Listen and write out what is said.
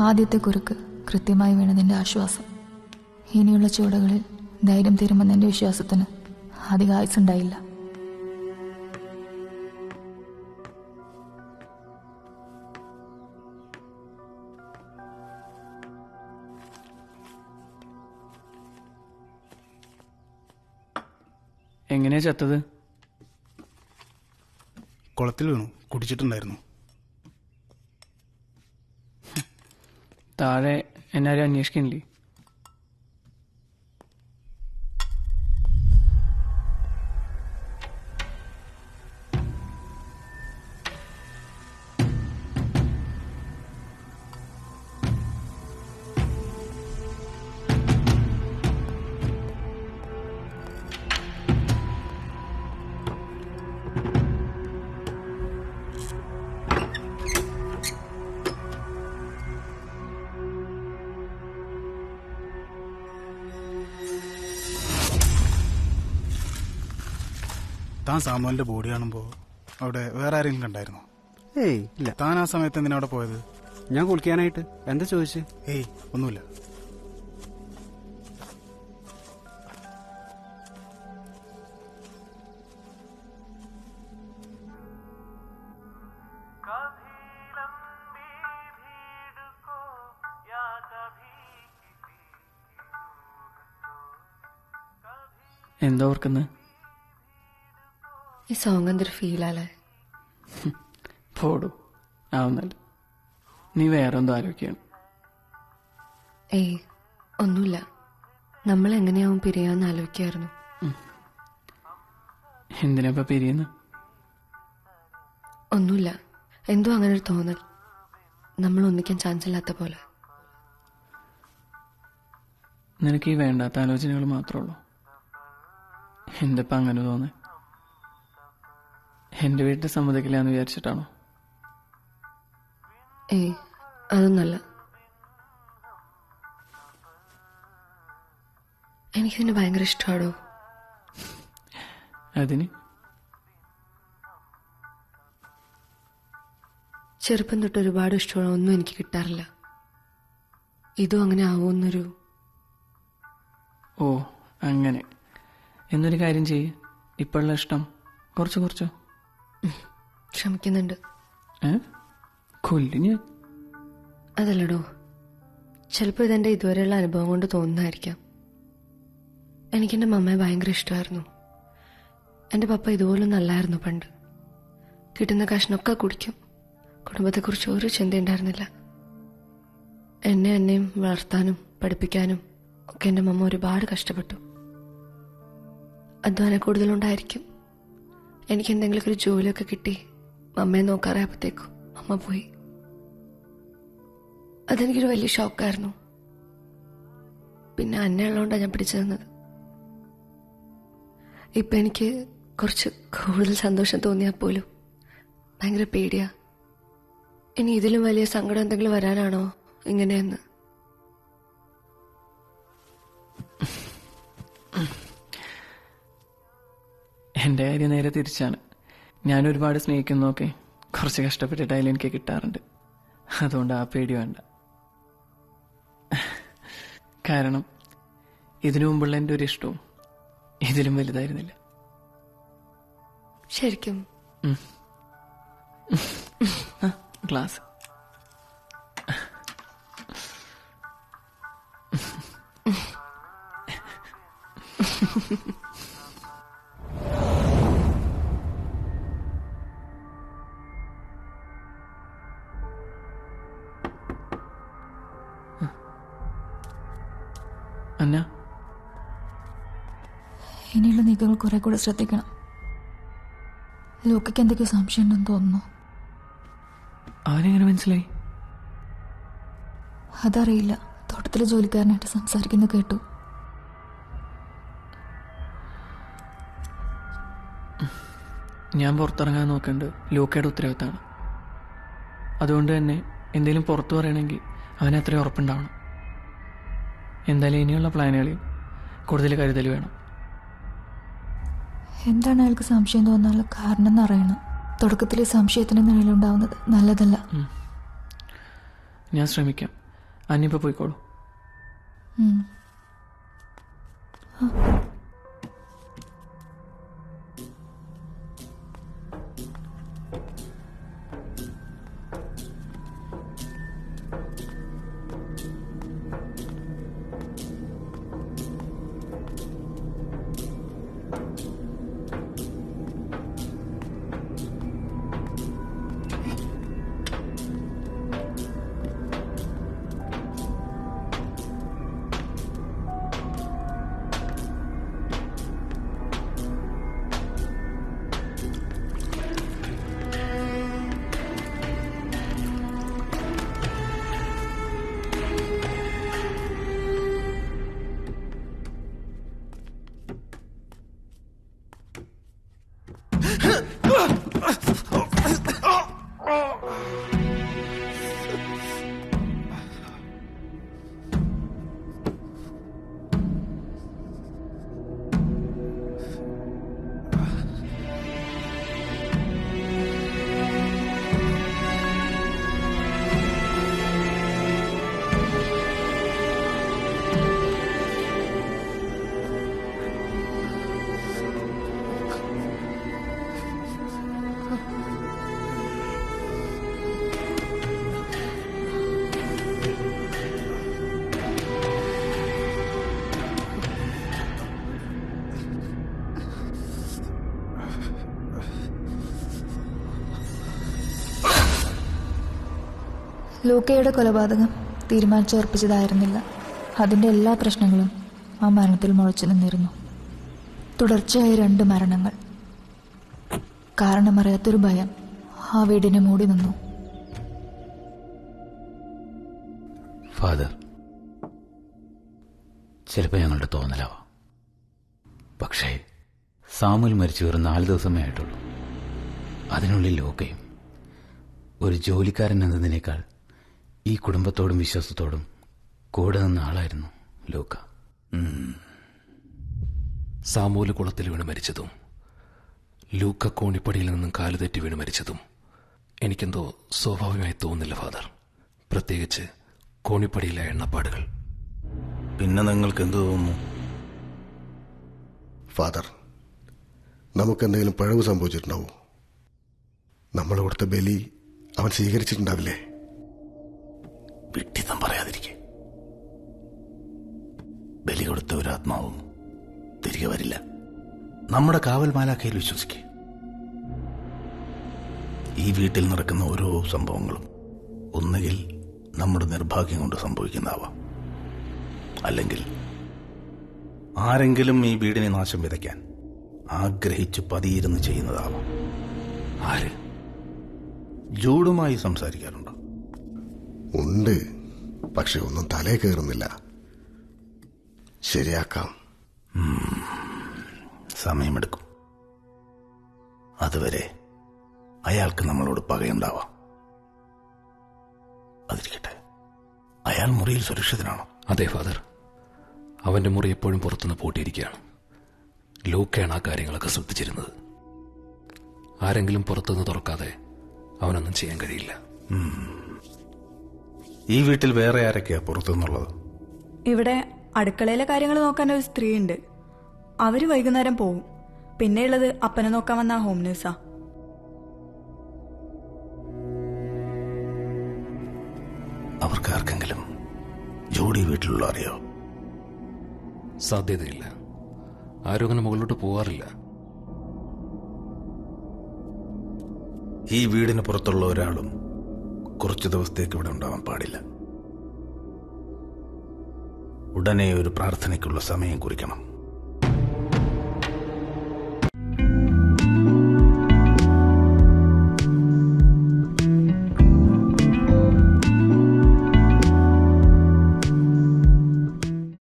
ആദ്യത്തെ കുറുക്ക് കൃത്യമായി വീണതിന്റെ ആശ്വാസം. ഇനിയുള്ള ചുവടുകളിൽ ധൈര്യം തീരുമെന്നെന്റെ വിശ്വാസത്തിന് അധികം ആയുസുണ്ടായില്ല എങ്ങനെയാ ചത്തത്? കുളത്തിൽ വീണു. കുടിച്ചിട്ടുണ്ടായിരുന്നു. τα NRN skin താൻ സാമുവലിന്റെ ബോഡി കാണുമ്പോ അവിടെ വേറെ ആരെങ്കിലും കണ്ടായിരുന്നോ? ഏയ് ഇല്ല. താൻ ആ സമയത്ത് എന്തിനാ അവിടെ പോയത്? ഞാൻ കുളിക്കാനായിട്ട്. എന്താ ചോദിച്ചേ? ഏയ് ഒന്നുമില്ല. എന്താ ഓർക്കുന്നത് ഈ സോങ് എന്തൊരു ഫീലാലേ പോടൂ. ആവുന്നല്ല. നീ വേറെ എന്തോ ആലോചിക്കുകയാണ്. ഏയ് ഒന്നുമില്ല. നമ്മൾ എങ്ങനെയാവും പിരിയാന്ന് ആലോചിക്കായിരുന്നു. എന്തിനാ പിരിയുന്ന പിരിയുന്നു? ഒന്നുമില്ല. എന്തോ അങ്ങനെ ഒരു തോന്നൽ. നമ്മൾ ഒന്നിക്കാൻ ചാൻസ് ഇല്ലാത്ത പോലെ. നിനക്ക് ഈ വേണ്ടാത്ത ആലോചനകൾ മാത്രമേ ഉള്ളൂ. എന്തിപ്പോ അങ്ങനെ തോന്നേ എന്റെ വീട്ടിൽ സമ്മതിക്കില്ല എന്ന് വിചാരിച്ചിട്ടാണോ? ഏയ് അതൊന്നല്ല. എനിക്കിതിന് ഭയങ്കര ഇഷ്ടമാടോ? അതിന്? ചെറുപ്പം തൊട്ട് ഒരുപാട് ഇഷ്ടമുള്ള ഒന്നും എനിക്ക് കിട്ടാറില്ല. ഇതും അങ്ങനെ ആവുമെന്നൊരു ഓ അങ്ങനെ. എന്നൊരു കാര്യം ചെയ്യ്. ഇപ്പോഴുള്ള ഇഷ്ടം. കുറച്ച് കുറച്ചോ. ശ്രമിക്കുന്നുണ്ട് ഏ? കൊല്ലിഞ്ഞ് അതല്ലടോ. ചിലപ്പോൾ ഇതെന്റെ ഇതുവരെയുള്ള അനുഭവം കൊണ്ട് തോന്നുന്നതായിരിക്കാം. എനിക്കെന്റെ മമ്മയെ ഭയങ്കര ഇഷ്ടമായിരുന്നു. എന്റെ പപ്പ ഇതുപോലെ നല്ലായിരുന്നു പണ്ട്. കിട്ടുന്ന കഷ്ണമൊക്കെ കുടിക്കും. കുടുംബത്തെക്കുറിച്ച് ഒരു ചിന്ത ഉണ്ടായിരുന്നില്ല എന്നെ എന്നെയും വളർത്താനും പഠിപ്പിക്കാനും ഒക്കെ എന്റെ മമ്മ ഒരുപാട് കഷ്ടപ്പെട്ടു. അധ്വാന കൂടുതലുണ്ടായിരിക്കും എനിക്ക് എന്തെങ്കിലും ഒരു ജോലിയൊക്കെ കിട്ടി. മമ്മയെ നോക്കാറായപ്പോഴത്തേക്കും അമ്മ പോയി. അതെനിക്കൊരു വലിയ ഷോക്കായിരുന്നു. പിന്നെ അന്നെ ഉള്ളതുകൊണ്ടാണ് ഞാൻ പിടിച്ചു തന്നത് ഇപ്പം എനിക്ക് കുറച്ച് കൂടുതൽ സന്തോഷം തോന്നിയാൽ പോലും ഭയങ്കര പേടിയാ. ഇനി ഇതിലും വലിയ സങ്കടം എന്തെങ്കിലും വരാനാണോ ഇങ്ങനെയെന്ന്? എന്റെ കാര്യം നേരെ തിരിച്ചാണ്. ഞാൻ ഒരുപാട് സ്നേഹിക്കുന്നൊക്കെ കുറച്ച് കഷ്ടപ്പെട്ടിട്ടായാലും എനിക്ക് കിട്ടാറുണ്ട്. അതുകൊണ്ട് ആ പേടി വേണ്ട. കാരണം ഇതിനു മുമ്പുള്ള എന്റെ ഒരു ഇഷ്ടവും ഇതിലും വലുതായിരുന്നില്ല. ശരിക്കും. ഗ്ലാസ് അന്ന കുറെ കൂടെ ശ്രദ്ധിക്കണം. ലോക്കയ്ക്ക് എന്തൊക്കെയോ സംശയം ഉണ്ടെന്ന് തോന്നുന്നു. അവനെങ്ങനെ മനസ്സിലായി? അതറിയില്ല. തോട്ടത്തിലെ ജോലിക്കാരനായിട്ട് സംസാരിക്കുന്നു കേട്ടു. ഞാൻ പുറത്തിറങ്ങാൻ നോക്കേണ്ടത് ലൂക്കയുടെ ഉത്തരവാദിത്തമാണ് അതുകൊണ്ട് തന്നെ എന്തെങ്കിലും പുറത്തു പറയണമെങ്കിൽ അവന് അത്രയും ഉറപ്പുണ്ടാവണം. എന്തായാലും ഇനിയുള്ള പ്ലാനുകളിൽ കൂടുതൽ കരുതൽ വേണം. എന്താണ് അയാൾക്ക് സംശയം തോന്നാനുള്ള കാരണം എന്ന് അറിയണം. തുടക്കത്തിൽ സംശയത്തിന് നിഴലുണ്ടാവുന്നത് നല്ലതല്ല. ഞാൻ ശ്രമിക്കാം. അന്നിപ്പോൾ പോയിക്കോളൂ. ഉം. ലൂക്കയുടെ കൊലപാതകം തീരുമാനിച്ചുറപ്പിച്ചതായിരുന്നില്ല അതിന്റെ എല്ലാ പ്രശ്നങ്ങളും ആ മരണത്തിൽ മുളച്ചു നിന്നിരുന്നു. തുടർച്ചയായ രണ്ട് മരണങ്ങൾ. കാരണമറിയാത്തൊരു ഭയം ആ വീടിനെ മൂടി നിന്നു. ഫാദർ ചിലപ്പോൾ ഞങ്ങളുടെ തോന്നലാവാം. പക്ഷേ സാമുൽ മരിച്ചു വെറും നാല് ദിവസമേ ആയിട്ടുള്ളൂ. അതിനുള്ളിൽ ലോക്കയും ഒരു ജോലിക്കാരൻ എന്നതിനേക്കാൾ ഈ കുടുംബത്തോടും വിശ്വാസത്തോടും കൂടെ നിന്ന ആളായിരുന്നു ലൂക്ക. സാമൂല കുളത്തിൽ വീണ് മരിച്ചതും ലൂക്ക കോണിപ്പടിയിൽ നിന്നും കാലുതെറ്റി വീണ് മരിച്ചതും എനിക്കെന്തോ സ്വാഭാവികമായി തോന്നുന്നില്ല ഫാദർ. പ്രത്യേകിച്ച് കോണിപ്പടിയിലെ എണ്ണപ്പാടുകൾ. പിന്നെ നിങ്ങൾക്ക് എന്തു തോന്നുന്നു? ഫാദർ നമുക്കെന്തെങ്കിലും പിഴവ് സംഭവിച്ചിട്ടുണ്ടാവോ? നമ്മൾ കൊടുത്ത ബലി അവൻ സ്വീകരിച്ചിട്ടുണ്ടാവില്ലേ? വിട്ടിത്തം പറയാതിരിക്കെ. ബലി കൊടുത്ത ഒരു ആത്മാവും തിരികെ വരില്ല. നമ്മുടെ കാവൽ മാലാഖയിൽ വിശ്വസിക്കേ. ഈ വീട്ടിൽ നടക്കുന്ന ഓരോ സംഭവങ്ങളും ഒന്നുകിൽ നമ്മുടെ നിർഭാഗ്യം കൊണ്ട് സംഭവിക്കുന്നതാവാം. അല്ലെങ്കിൽ ആരെങ്കിലും ഈ വീടിനെ നാശം വിതയ്ക്കാൻ ആഗ്രഹിച്ച് പതിയിരുന്ന് ചെയ്യുന്നതാവാം. ആര്? ജൂഡുമായി സംസാരിക്കാറുണ്ടോ? ഉണ്ട്. പക്ഷെ ഒന്നും തലേ കയറുന്നില്ല. ശരിയാക്കാം. സമയമെടുക്കും. അതുവരെ അയാൾക്ക് നമ്മളോട് പകയുണ്ടാവാം. അതിരിക്കട്ടെ. അയാൾ മുറിയിൽ സുരക്ഷിതനാണോ? അതെ ഫാദർ. അവന്റെ മുറി എപ്പോഴും പുറത്തുനിന്ന് പൂട്ടിയിരിക്കുകയാണ്. ലൂക്കാണ് ആ കാര്യങ്ങളൊക്കെ ശ്രദ്ധിച്ചിരുന്നത്. ആരെങ്കിലും പുറത്തുനിന്ന് തുറക്കാതെ അവനൊന്നും ചെയ്യാൻ കഴിയില്ല. ഈ വീട്ടിൽ വേറെ ആരൊക്കെയാ പുറത്തുനിന്നുള്ളത്? ഇവിടെ അടുക്കളയിലെ കാര്യങ്ങൾ നോക്കാൻ ഒരു സ്ത്രീ ഉണ്ട് അവർ വൈകുന്നേരം പോവും. പിന്നെയുള്ളത് അപ്പനെ നോക്കാൻ വന്ന ഹോം നേഴ്സാ അവർക്ക് ആർക്കെങ്കിലും ജോഡി വീട്ടിലുള്ള അറിയോ? സാധ്യതയില്ല. ആരും അങ്ങനെ മുകളിലോട്ട് പോവാറില്ല. ഈ വീടിന് പുറത്തുള്ള ഒരാളും കുറച്ചു ദിവസത്തേക്ക് ഇവിടെ ഉണ്ടാവാൻ പാടില്ല. ഉടനെ ഒരു പ്രാർത്ഥനയ്ക്കുള്ള സമയം കുറിക്കണം.